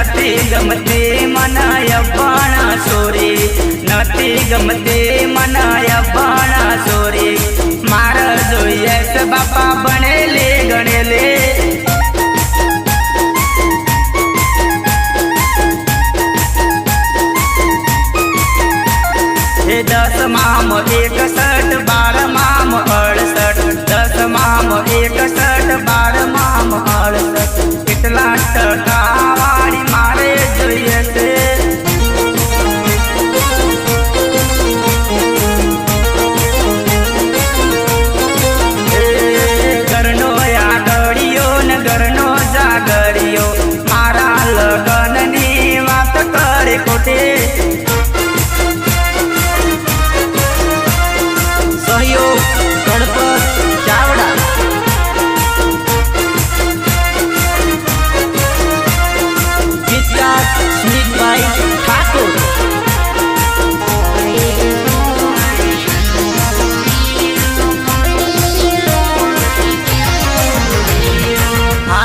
નથી ગમતે મનાયા પાણા સોરી. નથી ગમતે મનાયા પાણા સોરી.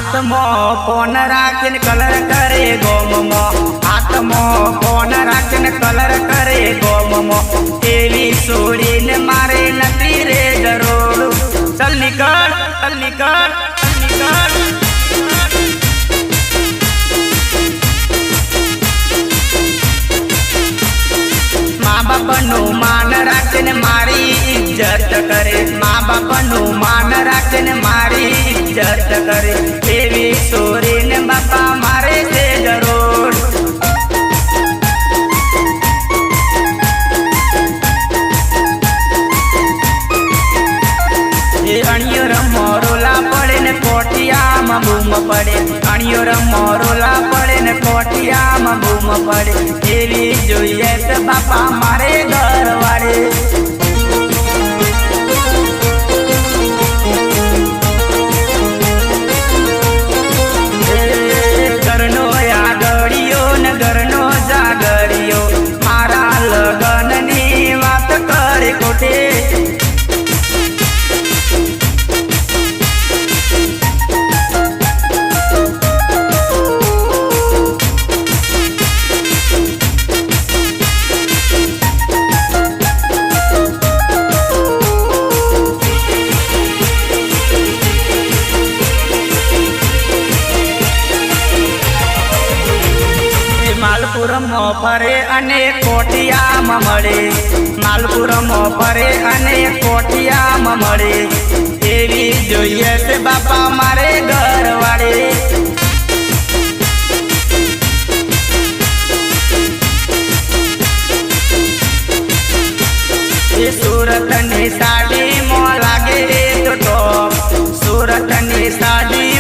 હાથમાં ફોન રાખીને કલર કરે ગોમમો. હાથમાં ફોન રાખીને કલર કરે ગોમમો. એવી છોડીને મારે નથી રે જરૂર. ચલ નીકળ ચલ નીકળ ચલ નીકળ. બાપનું માન રાખીને મારી ઇજ્જત કરે. મા બાપનું માન રાખીને મારી ઇજ્જત કરે. કોટિયામાં બૂમ પડે, અણિયો રમો રોલા પડે ને કોટિયામાં બૂમ પડે. એવી જોઈએ બાપા મારે ઘર વાળે માલપુરમાં ફરે અને કોટિયામાં મળે. માલપુરમાં ફરે અને કોટિયામાં મળે. એવી જોઈએ છે બાપા મારે ઘરવાળે. સુરતની સાડી મો લાગે તો સુરતની સાડી